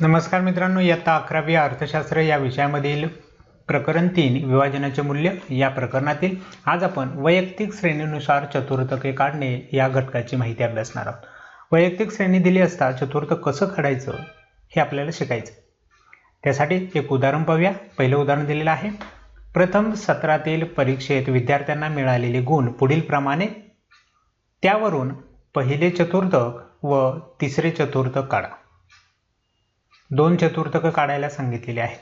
नमस्कार मित्रांनो इयत्ता अकरावी अर्थशास्त्र या विषयामधील प्रकरण तीन विभाजनाचे मूल्य या प्रकरणातील. आज आपण वैयक्तिक श्रेणीनुसार चतुर्थके काढणे या घटकाची माहिती अभ्यासणार आहोत. वैयक्तिक श्रेणी दिली असता चतुर्थक कसं काढायचं हे आपल्याला शिकायचं त्यासाठी एक उदाहरण पाहूया. पहिलं उदाहरण दिलेलं आहे. प्रथम सत्रातील परीक्षेत विद्यार्थ्यांना मिळालेले गुण पुढीलप्रमाणे त्यावरून पहिले चतुर्थक व तिसरे चतुर्थक काढा. दोन चतुर्थक काढायला सांगितलेले आहे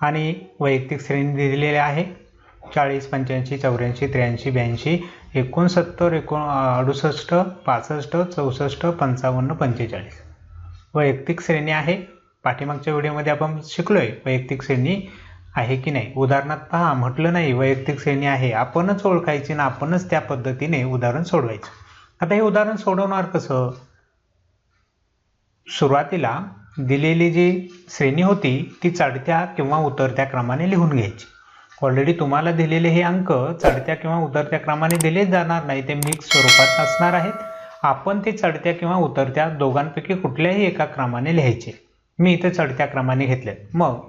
आणि वैयक्तिक श्रेणी दिलेली आहे. चाळीस पंच्याऐंशी चौऱ्याऐंशी त्र्याऐंशी ब्याऐंशी एकोणसत्तर एकोण अडुसष्ट पासष्ट चौसष्ट पंचावन्न पंचेचाळीस. वैयक्तिक श्रेणी आहे. पाठीमागच्या व्हिडिओमध्ये आपण शिकलो आहे वैयक्तिक श्रेणी आहे की नाही. उदाहरणात पहा म्हटलं नाही वैयक्तिक श्रेणी आहे. आपणच ओळखायची ना आपणच त्या पद्धतीने उदाहरण सोडवायचं. आता हे उदाहरण सोडवणार कसं? सुरुवातीला दिलेली जी श्रेणी होती ती चढत्या किंवा उतरत्या क्रमाने लिहून घ्यायची. ऑलरेडी तुम्हाला दिलेले हे अंक चढत्या किंवा उतरत्या क्रमाने दिले जाणार नाही ते मिक्स स्वरूपात असणार आहेत. आपण ते चढत्या किंवा उतरत्या दोघांपैकी कुठल्याही एका क्रमाने लिहायचे. मी इथे चढत्या क्रमाने घेतलेत. मग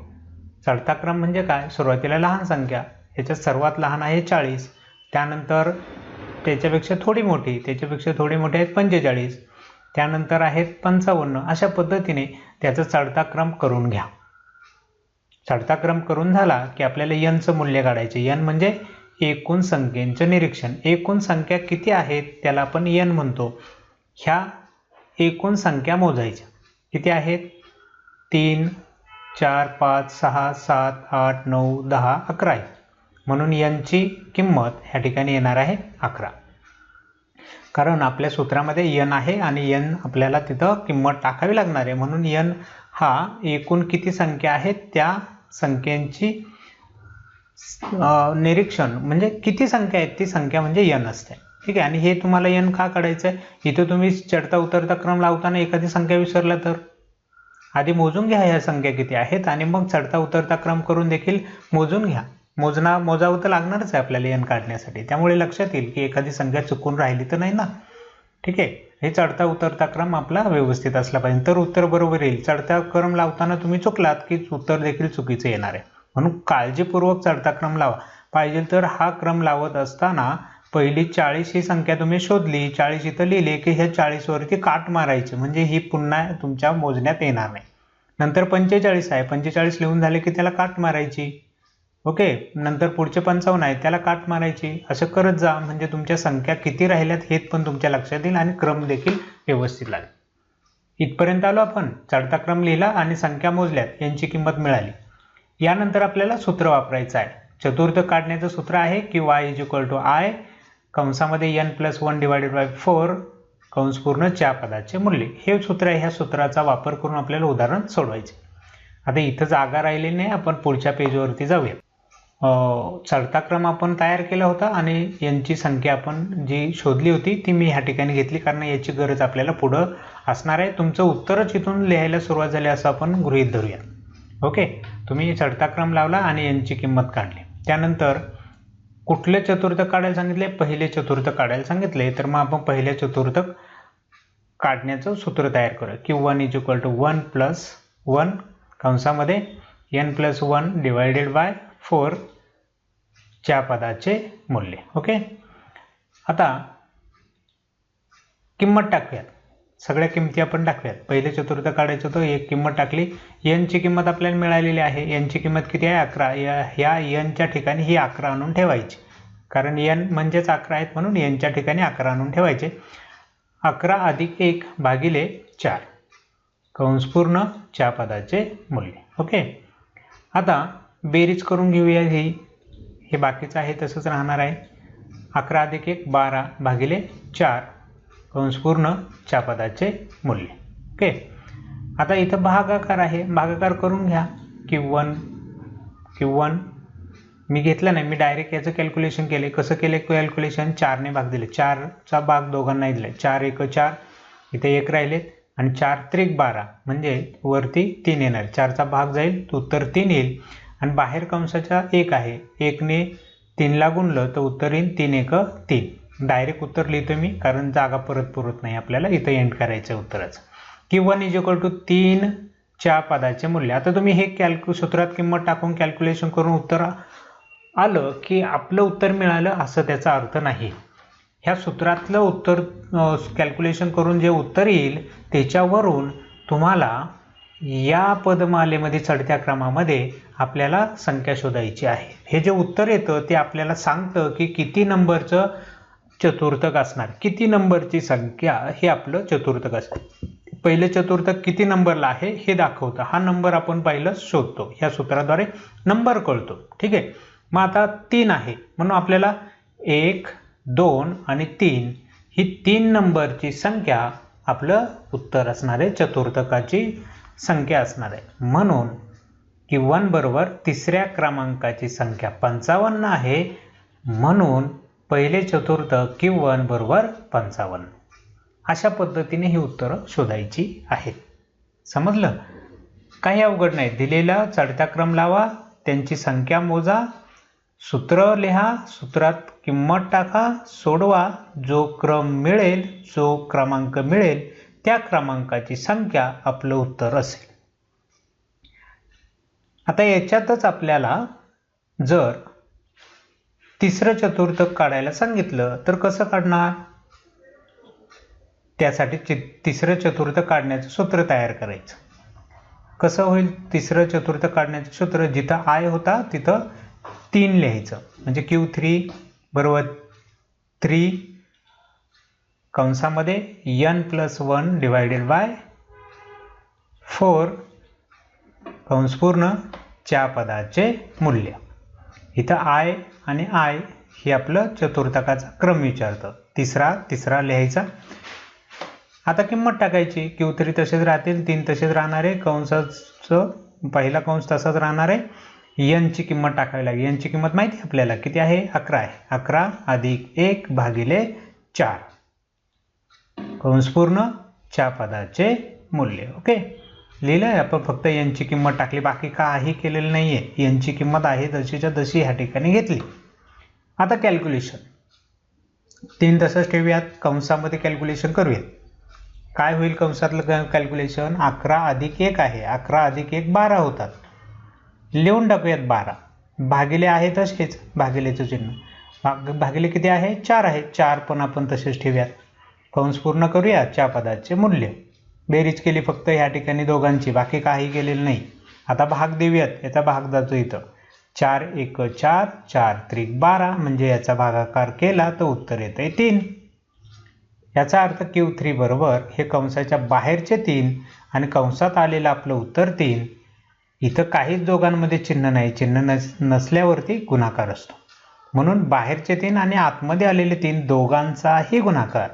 चढता क्रम म्हणजे काय? सुरुवातीला लहान संख्या ह्याच्यात सर्वात लहान आहे चाळीस. त्यानंतर त्याच्यापेक्षा थोडी मोठी त्याच्यापेक्षा थोडी मोठी आहेत पंचेचाळीस. त्यानंतर आहेत पंचावन्न. अशा पद्धतीने त्याचा चढता क्रम करून घ्या. चढता क्रम करून झाला की आपल्याला यनचं मूल्य काढायचे. यन म्हणजे एकूण संख्येचं निरीक्षण. एकूण संख्या किती आहेत त्याला आपण यन म्हणतो. ह्या एकूण संख्या मोजायच्या. किती आहेत? तीन चार पाच सहा सात आठ नऊ दहा अकरा आहे म्हणून यांची किंमत ह्या ठिकाणी येणार आहे अकरा. कारण आपल्या सूत्रामध्ये यन आहे आणि यन आपल्याला तिथं किंमत टाकावी लागणार आहे. म्हणून यन हा एकूण किती संख्या आहेत त्या संख्यांची निरीक्षण. म्हणजे किती संख्या आहेत ती संख्या म्हणजे यन असते. ठीक आहे? आणि हे तुम्हाला यन का काढायचं आहे इथं तुम्ही चढता उतरता क्रम लावताना एखादी संख्या विसरला तर? आधी मोजून घ्या ह्या संख्या किती आहेत आणि मग चढता उतरता क्रम करून देखील मोजून घ्या. मोजना मोजावं तर लागणारच आहे आपल्याला एन काढण्यासाठी. त्यामुळे लक्षात येईल की एखादी संख्या चुकून राहिली तर नाही ना? ठीक आहे? हे चढता उतरता क्रम आपला व्यवस्थित असला पाहिजे. तर उत्तर बरोबर येईल. चढता क्रम लावताना तुम्ही चुकलात की उत्तर देखील चुकीचं येणार आहे. म्हणून काळजीपूर्वक चढता क्रम लावा. पाहिजे तर हा क्रम लावत असताना पहिली चाळीस ही संख्या तुम्ही शोधली. चाळीस इथं लिहिली की ह्या चाळीसवरती काट मारायची. म्हणजे ही पुन्हा तुमच्या मोजण्यात येणार नाही. नंतर पंचेचाळीस आहे. पंचेचाळीस लिहून झाले की त्याला काट मारायची. ओके नंतर पुढचे पंचावन्न आहे त्याला काट मारायची. असं करत जा म्हणजे तुमच्या संख्या किती राहिल्यात हे पण तुमच्या लक्षात येईल आणि क्रम देखील व्यवस्थित लागेल. इथपर्यंत आलो आपण. चढता क्रम लिहिला आणि संख्या मोजल्यात यांची किंमत मिळाली. यानंतर आपल्याला सूत्र वापरायचं आहे. चतुर्थ काढण्याचं सूत्र आहे की Y is equal to I कंसामध्ये N plus one divided by four कंस पूर्ण च्या पदाचे मूल्य. हे सूत्र आहे ह्या सूत्राचा वापर करून आपल्याला उदाहरण सोडवायचे. आता इथं जागा राहिली नाही आपण पुढच्या पेजवरती जाऊया. चढता क्रम आपण तयार केला होता आणि यांची संख्या आपण जी शोधली होती ती मी ह्या ठिकाणी घेतली कारण याची गरज आपल्याला पुढं असणार आहे. तुमचं उत्तरच इथून लिहायला सुरुवात झाली असं आपण गृहीत धरूया ओके? तुम्ही चढता क्रम लावला आणि यांची किंमत काढली. त्यानंतर कुठले चतुर्थक काढायला सांगितले? पहिले चतुर्थक काढायला सांगितले. तर मग आपण पहिले चतुर्थक काढण्याचं सूत्र तयार करूया. की one is equal to one plus one. कंसामध्ये N plus one divided by four च्या पदाचे मूल्य ओके? आता किंमत टाकूयात. सगळ्या किमती आपण टाकूयात. पहिले चतुर्थ काढायचं होतं एक किंमत टाकली. यनची किंमत आपल्याला मिळालेली आहे. यांची किंमत किती आहे? अकरा. या ह्या यनच्या ठिकाणी ही अकरा आणून ठेवायची. कारण यन म्हणजेच अकरा आहेत म्हणून यनच्या ठिकाणी अकरा आणून ठेवायचे. अकरा अधिक एक भागिले चार. कंसपूर्ण च्या पदाचे मूल्य ओके? आता बेरीज करून घेऊया हे. हे बाकीचं आहे तसंच राहणार आहे. अकरा अधिक एक बारा भागिले चार. कंसपूर्ण च्या पदाचे मूल्य. ओके आता इथं भागाकार आहे. भागाकार करून घ्या. किवन वन मी घेतलं नाही. मी डायरेक्ट याचं कॅल्क्युलेशन केले कसं केले कॅल्क्युलेशन चारने भाग दिले. चारचा भाग दोघांनाही दिला चार एक चार. इथे एक राहिलेत. आणि चार त्रिक बारा. म्हणजे वरती तीन येणार. चारचा भाग जाईल तर उत्तर तीन येईल. आणि बाहेर कंसाच्या एक आहे. एकने तीनला गुणलं तर उत्तर तीन एक तीन. डायरेक्ट उत्तर लिहितो मी कारण जागा परत पुरत नाही आपल्याला. इथं एंड करायचं उत्तराचं. की वन इज इक्वल टू तीन च्या पदाचे मूल्य. आता तुम्ही हे कॅल्क्यु सूत्रात किंमत टाकून कॅल्क्युलेशन करून उत्तर आलं की आपलं उत्तर मिळालं असं त्याचा अर्थ नाही. ह्या सूत्रातलं उत्तर कॅल्क्युलेशन करून जे उत्तर येईल त्याच्यावरून तुम्हाला या पदमालेमध्ये चढत्या क्रमामध्ये आपल्याला संख्या शोधायची आहे. हे जे उत्तर येतं ते आपल्याला सांगतं की किती नंबरचं चतुर्थक असणार. किती नंबरची संख्या हे आपलं चतुर्थक असतं. पहिले चतुर्थक किती नंबरला आहे हे दाखवतं. हा नंबर आपण पहिलं शोधतो. ह्या सूत्राद्वारे नंबर कळतो. ठीक आहे? मग आता तीन आहे. म्हणून आपल्याला एक दोन आणि तीन ही तीन नंबरची संख्या आपलं उत्तर असणार आहे चतुर्थकाची संख्या असणार आहे. म्हणून की वन बरोबर तिसऱ्या क्रमांकाची संख्या पंचावन्न आहे. म्हणून पहिले चतुर्थ की वन बरोबर पंचावन्न. अशा पद्धतीने ही उत्तरं शोधायची आहेत. समजलं? काही अवघड नाही. दिलेला चढता क्रम लावा. त्यांची संख्या मोजा. सूत्र लिहा. सूत्रात किंमत टाका. सोडवा. जो क्रम मिळेल जो क्रमांक मिळेल त्या क्रमांकाची संख्या आपलं उत्तर असेल. आता याच्यातच आपल्याला जर तिसरं चतुर्थक काढायला सांगितलं तर कसं काढणार? त्यासाठी चि तिसरं चतुर्थ काढण्याचं सूत्र तयार करायचं. कसं होईल? तिसरं चतुर्थ काढण्याचं सूत्र जिथं आय होता तिथं तीन लिहायचं. म्हणजे क्यू थ्री बरोबर three कंसामध्ये N plus one divided by four कंसपूर्ण च्या पदाचे मूल्य. इथं आय आणि आय हे आपलं चतुर्थकाचा क्रम विचारतं. तिसरा तिसरा लिहायचा. आता किंमत टाकायची. की उतरी तसेच राहतील तीन तसेच राहणार आहे. कंसाचं पहिला कंस तसाच राहणार आहे. यनची किंमत टाकावी लागेल. यनची किंमत माहिती आहे आपल्याला? किती आहे? अकरा आहे. अकरा अधिक एक भागिले चार. कंस पूर्ण च्या पदाचे मूल्य ओके? लिहिलं आहे आपण फक्त यांची किंमत टाकली बाकी काही केलेलं नाही आहे यांची किंमत आहे जशीच्या तशी ह्या ठिकाणी घेतली. आता कॅल्क्युलेशन तीन तसंच ठेवूयात कंसामध्ये कॅल्क्युलेशन करूयात. काय होईल कंसातलं कॅल्क्युलेशन अकरा अधिक एक आहे. अकरा अधिक एक बारा होतात. लिहून टाकूयात बारा. भागिले आहे तसेच भागिलेचं चिन्ह. भाग भागिले किती आहे? चार आहे. चार पण आपण तसेच ठेवूयात. कंस पूर्ण करूया च्या पदाचे मूल्य. बेरीज केली फक्त ह्या ठिकाणी दोघांची बाकी काही केलेलं नाही. आता भाग देऊयात याचा भाग जातो इथं. चार एक चार चार त्रिक बारा म्हणजे याचा भागाकार केला तर उत्तर येत आहे तीन. याचा अर्थ क्यू थ्री बरोबर हे कंसाच्या बाहेरचे तीन आणि कंसात आलेलं आपलं उत्तर तीन. इथं काहीच दोघांमध्ये चिन्ह नाही चिन्ह नस नसल्यावरती गुणाकार असतो. म्हणून बाहेरचे तीन आणि आतमध्ये आलेले तीन दोघांचाही गुणाकार.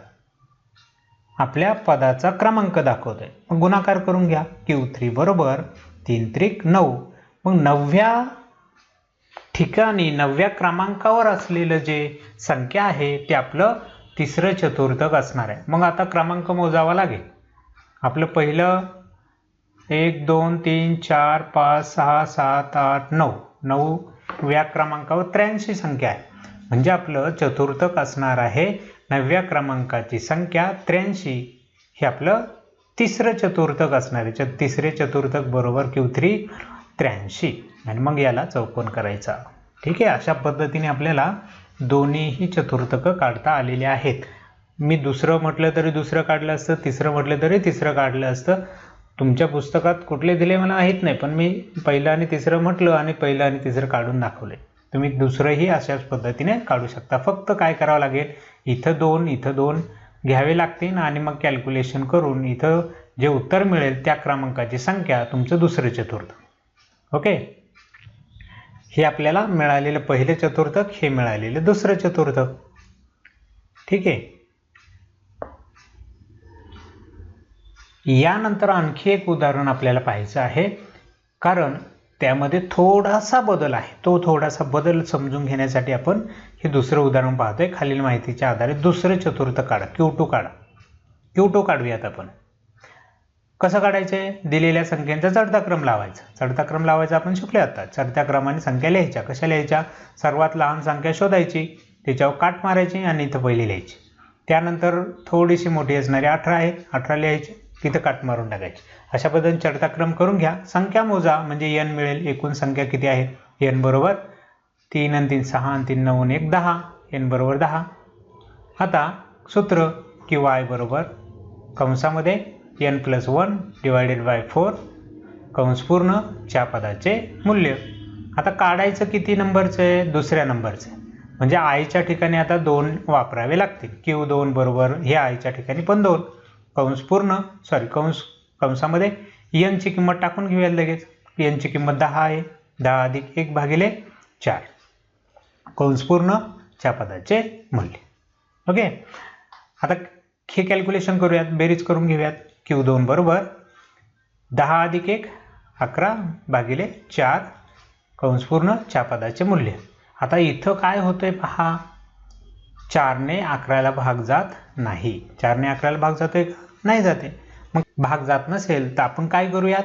आपल्या पदाचा क्रमांक दाखवतोय. मग गुणाकार करून घ्या. क्यू थ्री बरोबर तीन त्रिक नऊ. मग नवव्या ठिकाणी नवव्या क्रमांकावर असलेलं जे संख्या आहे ते आपलं तिसरं चतुर्थक असणार आहे. मग आता क्रमांक मोजावा लागेल. आपलं पहिलं एक दोन तीन चार पाच सहा सात आठ नऊ. नवव्या क्रमांकावर त्र्याऐंशी संख्या आहे. म्हणजे आपलं चतुर्थक असणार आहे नवव्या क्रमांकाची संख्या त्र्याऐंशी. हे आपलं तिसरं चतुर्थक असणार आहे. तिसरे चतुर्थक बरोबर क्यू थ्री त्र्याऐंशी. आणि मग याला चौकोन करायचा. ठीक आहे? अशा पद्धतीने आपल्याला दोन्हीही चतुर्थकं काढता आलेले आहेत. मी दुसरं म्हटलं तरी दुसरं काढलं असतं तिसरं म्हटलं तरी तिसरं काढलं असतं. तुमच्या पुस्तकात कुठले दिले मला माहीत नाही पण मी पहिलं आणि तिसरं म्हटलं आणि पहिलं आणि तिसरं काढून दाखवले. तुम्ही दुसरंही अशाच पद्धतीने काढू शकता. फक्त काय करावं लागेल? इथं दोन इथं दोन घ्यावे लागतील आणि मग कॅल्क्युलेशन करून इथं जे उत्तर मिळेल त्या क्रमांकाची संख्या तुमचं दुसरं चतुर्थक ओके? हे आपल्याला मिळालेलं पहिलं चतुर्थक हे मिळालेलं दुसरं चतुर्थक. ठीक आहे? यानंतर आणखी एक उदाहरण आपल्याला पाहायचं आहे. कारण त्यामध्ये थोडासा बदल आहे. तो थोडासा बदल समजून घेण्यासाठी आपण हे दुसरं उदाहरण पाहतोय. खालील माहितीच्या आधारे दुसरं चतुर्थ काढा क्यू टू काढा. क्यू टू काढूयात आपण. कसं काढायचं आहे दिलेल्या संख्यांचा चढता क्रम लावायचा. चढता क्रम लावायचा आपण शिकले आता. चढत्या क्रमाने संख्या लिहायच्या. कशा लिहायच्या? सर्वात लहान संख्या शोधायची. त्याच्यावर काट मारायची आणि इथं पहिली लिहायची. त्यानंतर थोडीशी मोठी असणारी अठरा आहे. अठरा लिहायची. तिथं काट मारून टाकायची. अशा पद्धतीने चढताक्रम करून घ्या. संख्या मोजा म्हणजे एन मिळेल एकूण संख्या किती आहे? एन बरोबर तीन आणि तीन सहा आणि तीन नऊ एक दहा. एन बरोबर दहा. आता सूत्र की वाय बरोबर कंसामध्ये N plus one divided by four कंस पूर्ण च्या पदाचे मूल्य. आता काढायचं किती नंबरचं? आहे दुसऱ्या नंबरचं. आहे म्हणजे आईच्या ठिकाणी आता दोन वापरावे लागतील. क्यू दोन बरोबर हे आईच्या ठिकाणी पण दोन. कंस पूर्ण सॉरी कंस कंसामध्ये. यनची किंमत टाकून घेऊयात लगेच. यनची किंमत दहा आहे. दहा अधिक एक भागिले चार. कंस पूर्ण च्या पदाचे मूल्य. ओके? आता हे कॅल्क्युलेशन करूयात. बेरीज करून घेऊयात. क्यू दोन बरोबर दहा अधिक एक अकरा भागिले चार. कंस पूर्ण च्या पदाचे मूल्य. आता इथं काय होतंय पहा. चारने अकराला भाग जात नाही. चारने अकराला भाग जातोय का? नाही जाते. मग भाग जात नसेल तर आपण काय करूयात?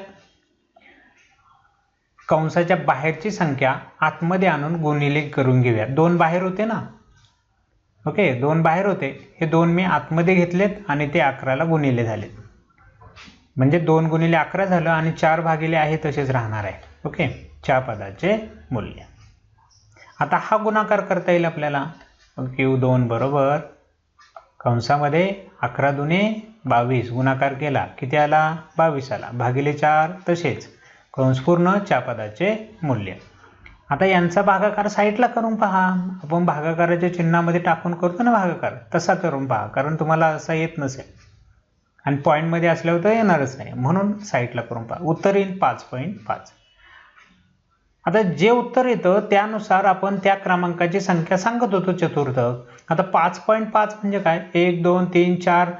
कंसाच्या बाहेरची संख्या आतमध्ये आणून गुणिले करून घेऊयात. दोन बाहेर होते ना? ओके दोन बाहेर होते. हे दोन मी आतमध्ये घेतलेत आणि ते अकराला गुणिले झालेत. म्हणजे दोन गुणिले अकरा झालं आणि चार भागिले आहे तसेच राहणार आहे. ओके चार पदाचे मूल्य. आता हा गुणाकार करता येईल आपल्याला. क्यू दोन बरोबर. कंसामध्ये अकरा दुने बावीस. गुणाकार केला किती आला? बावीस आला. भागिले चार तसेच. कंसपूर्ण च्या पदाचे मूल्य. आता यांचा भागाकार साईडला करून पहा. आपण भागाकाराच्या चिन्हामध्ये टाकून करतो ना भागाकार? तसा करून पहा कारण तुम्हाला असा येत नसेल. आणि पॉईंटमध्ये असल्यावर तर येणारच नाही. म्हणून साईडला करून पहा. उत्तर येईल पाच पॉईंट पाच. आता जे उत्तर येतं त्यानुसार आपण त्या क्रमांकाची संख्या सांगत होतो चतुर्थक. आता पाच पॉईंट पाच म्हणजे काय? एक दोन तीन चार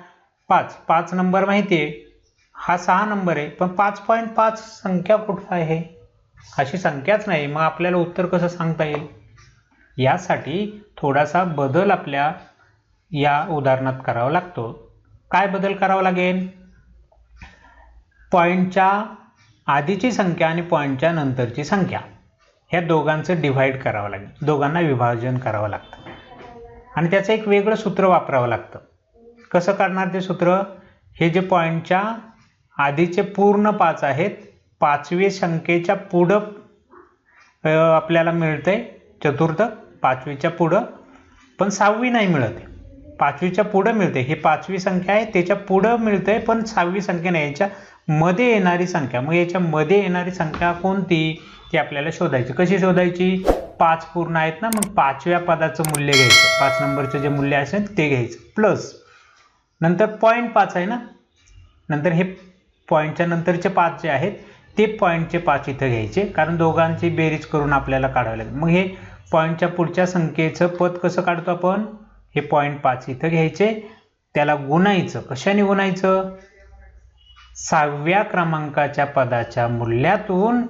पाच. पाच नंबर माहिती आहे. हा सहा नंबर आहे. पण पाच पॉईंट पाच संख्या कुठं आहे? अशी संख्याच नाही. मग आपल्याला उत्तर कसं सांगता येईल? यासाठी थोडासा बदल आपल्या या उदाहरणात करावा लागतो. काय बदल करावा लागेल? पॉईंटच्या आधीची संख्या आणि पॉईंटच्या नंतरची संख्या. ह्या दोघांचं डिव्हाइड करावं लागेल. दोघांना विभाजन करावं लागतं. आणि त्याचं एक वेगळं सूत्र वापरावं लागतं. कसं करणार ते सूत्र? हे जे पॉईंटच्या आधीचे पूर्ण पाच आहेत पाचवी संख्येच्या पुढं आपल्याला मिळतंय चतुर्थ पाचवीच्या पुढं पण सहावी नाही मिळत. आहे. पाचवीच्या पुढं मिळते ही पाचवी संख्या आहे त्याच्या पुढं मिळते पण सहावी संख्या नाही. याच्या मध्ये येणारी संख्या. मग याच्या मध्ये येणारी संख्या कोणती? ती आपल्याला शोधायची. कशी शोधायची? पाच पूर्ण आहेत ना मग पाचव्या पदाचं मूल्य घ्यायचं. पाच नंबरचं जे मूल्य असेल ते घ्यायचं. प्लस नंतर पॉईंट पाच आहे ना? नंतर हे पॉईंटच्या नंतरचे पाच जे आहेत ते पॉईंटचे पाच इथं घ्यायचे. कारण दोघांची बेरीज करून आपल्याला काढावं लागेल. मग हे पॉईंटच्या पुढच्या संख्येचं पद कसं काढतो आपण? हे पॉईंट पाच इथं घ्यायचे. त्याला गुणायचं. कशाने गुणायचं? सहाव्या क्रमांकाच्या पदाच्या मूल्यातून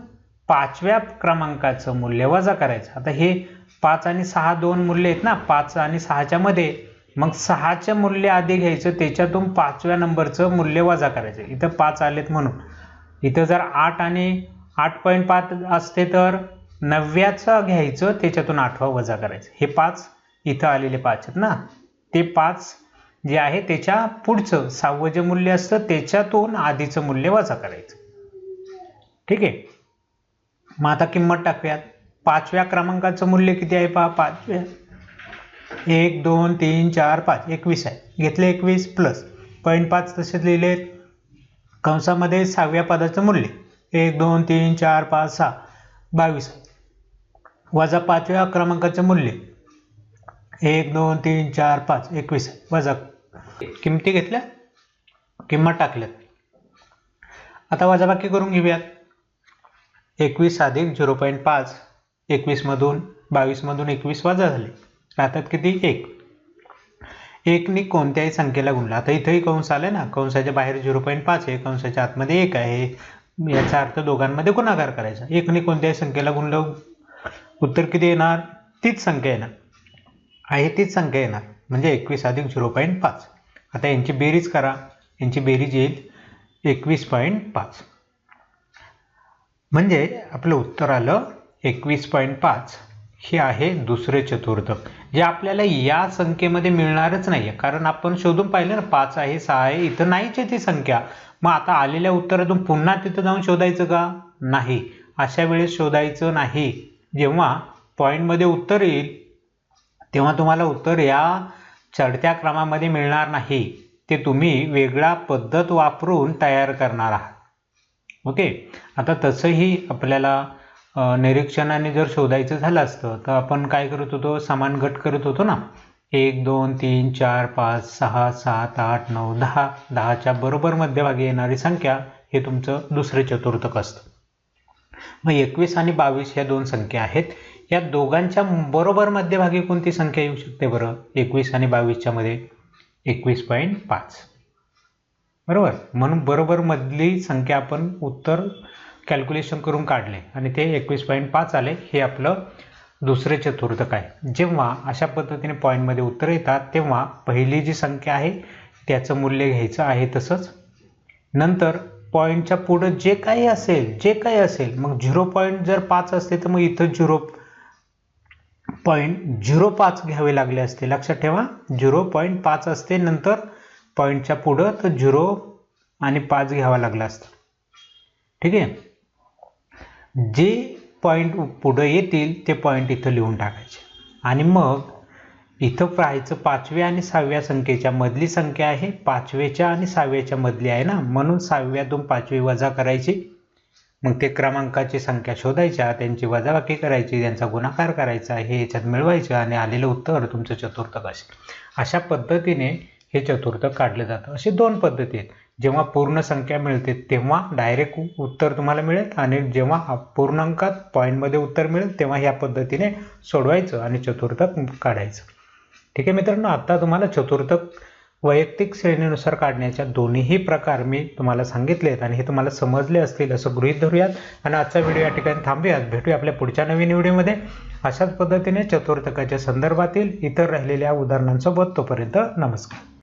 पाचव्या क्रमांकाचं मूल्य वजा करायचं. आता हे पाच आणि सहा दोन मूल्य आहेत ना? पाच आणि सहाच्या मध्ये मग सहाचं मूल्य आधी घ्यायचं त्याच्यातून पाचव्या नंबरचं मूल्य वजा करायचं. इथं पाच आलेत म्हणून. इथं जर आठ आणि आठ पॉईंट पाच असते तर नवव्याचं घ्यायचं त्याच्यातून आठवा वजा करायचं. हे पाच इथं आलेले पाच आहेत ना? ते पाच जे आहे त्याच्या पुढचं सहावं जे मूल्य असतं त्याच्यातून आधीचं मूल्य वजा करायचं. ठीक आहे? मग आता किंमत टाकूयात. पाचव्या क्रमांकाचं मूल्य किती आहे पहा? पाचव्या. एक दोन तीन चार पाच. एकवीस आहे. घेतले एकवीस प्लस पॉईंट पाच तसेच लिहिले कंसामध्ये सहाव्या पदाचं मूल्य. एक दोन तीन चार पाच सहा. बावीस. आहे वजा पाचव्या क्रमांकाचं मूल्य. एक दोन तीन चार पाच. एकवीस आहे. वजा किमती घेतल्या? किंमत टाकल्यात. आता वजाबाकी करून घेऊयात. एकवीस अधिक झिरो पॉईंट पाच. एकवीसमधून बावीसमधून एकवीस वजा झाले. राहतात किती? एक. एकनी कोणत्याही संख्येला गुणला. आता इथंही कंस आले ना. कंसाच्या बाहेर झिरो पॉईंट पाच आहे. कंसाच्या आतमध्ये एक आहे. याचा अर्थ दोघांमध्ये गुणाकार करायचा. एकने कोणत्याही संख्येला गुणलं उत्तर किती येणार? तीच संख्या येणार. आहे तीच संख्या येणार. म्हणजे एकवीस अधिक झिरो पॉईंट पाच. आता यांची बेरीज करा. यांची बेरीज येईल एकवीस पॉईंट पाच. म्हणजे आपलं उत्तर आलं एकवीस पॉईंट पाच. हे आहे दुसरे चतुर्थक जे आपल्याला या संख्येमध्ये मिळणारच नाही आहे कारण आपण शोधून पाहिलं ना पाच आहे सहा आहे इथं नाहीच आहे ती संख्या. मग आता आलेल्या उत्तरातून पुन्हा तिथं जाऊन शोधायचं का? नाही. अशा वेळेस शोधायचं नाही. जेव्हा पॉईंटमध्ये उत्तर येईल तेव्हा तुम्हाला उत्तर या चढत्या क्रमामध्ये मिळणार नाही. ते तुम्ही वेगळा पद्धत वापरून तयार करणार आहात. ओके? आता तसंही आपल्याला निरीक्षणाने जर शोधायचं झालं असतं तर आपण काय करत होतो? समान गट करत होतो ना? एक दोन तीन चार पाच सहा सात आठ नऊ दहा. दहाच्या बरोबर मध्यभागी येणारी संख्या हे तुमचं दुसरे चतुर्थक असतं. मग एकवीस आणि बावीस या दोन संख्या आहेत. या दोघांच्या बरोबर मध्यभागी कोणती संख्या येऊ शकते बरं? एकवीस आणि बावीसच्या मध्ये एकवीस पॉईंट पाच. बरोबर? म्हणून बरोबर मधली संख्या आपण उत्तर कॅल्क्युलेशन करून काढले आणि ते एकवीस पॉईंट पाच आले हे आपलं दुसरे चतुर्थक आहे. जेव्हा अशा पद्धतीने पॉईंटमध्ये उत्तर येतात तेव्हा पहिली जी संख्या आहे त्याचं मूल्य घ्यायचं आहे तसंच. नंतर पॉईंटच्या पुढं जे काही असेल जे काही असेल मग झिरो पॉईंट जर पाच असते तर मग इथं झिरो पॉईंट झिरो पाच घ्यावे लागले असते. लक्षात ठेवा झिरो पॉईंट पाच असते नंतर पॉईंटच्या पुढं तर झिरो आणि पाच घ्यावा लागला असतं. ठीक आहे? जे पॉईंट पुढं येतील ते पॉईंट इथं लिहून टाकायचे. आणि मग इथं पाहायचं पाचव्या आणि सहाव्या संख्येच्या मधली संख्या आहे पाचव्याच्या आणि सहाव्याच्या मधली आहे ना? म्हणून सहाव्यातून पाचवी वजा करायची. मग ते क्रमांकाची संख्या शोधायच्या त्यांची वजाबाकी करायची त्यांचा गुणाकार करायचा हे याच्यात मिळवायचं आणि आलेलं उत्तर तुमचं चतुर्थक असेल. अशा पद्धतीने हे चतुर्थक काढलं जातं. अशी दोन पद्धती आहेत. जेव्हा पूर्ण संख्या मिळते तेव्हा डायरेक्ट उत्तर तुम्हाला मिळेल आणि जेव्हा पूर्णांकात पॉईंटमध्ये उत्तर मिळेल तेव्हा ह्या पद्धतीने सोडवायचं आणि चतुर्थक काढायचं. ठीक आहे मित्रांनो आता तुम्हाला चतुर्थक वैयक्तिक श्रेणीनुसार काढण्याच्या दोन्हीही प्रकार मी तुम्हाला सांगितले आहेत आणि हे तुम्हाला समजले असतील असं गृहीत धरूयात. आणि आजचा व्हिडिओ या ठिकाणी थांबूयात. भेटूया आपल्या पुढच्या नवीन व्हिडिओमध्ये. अशाच पद्धतीने चतुर्थकाच्या संदर्भातील इतर राहिलेल्या उदाहरणांसोबत तोपर्यंत नमस्कार.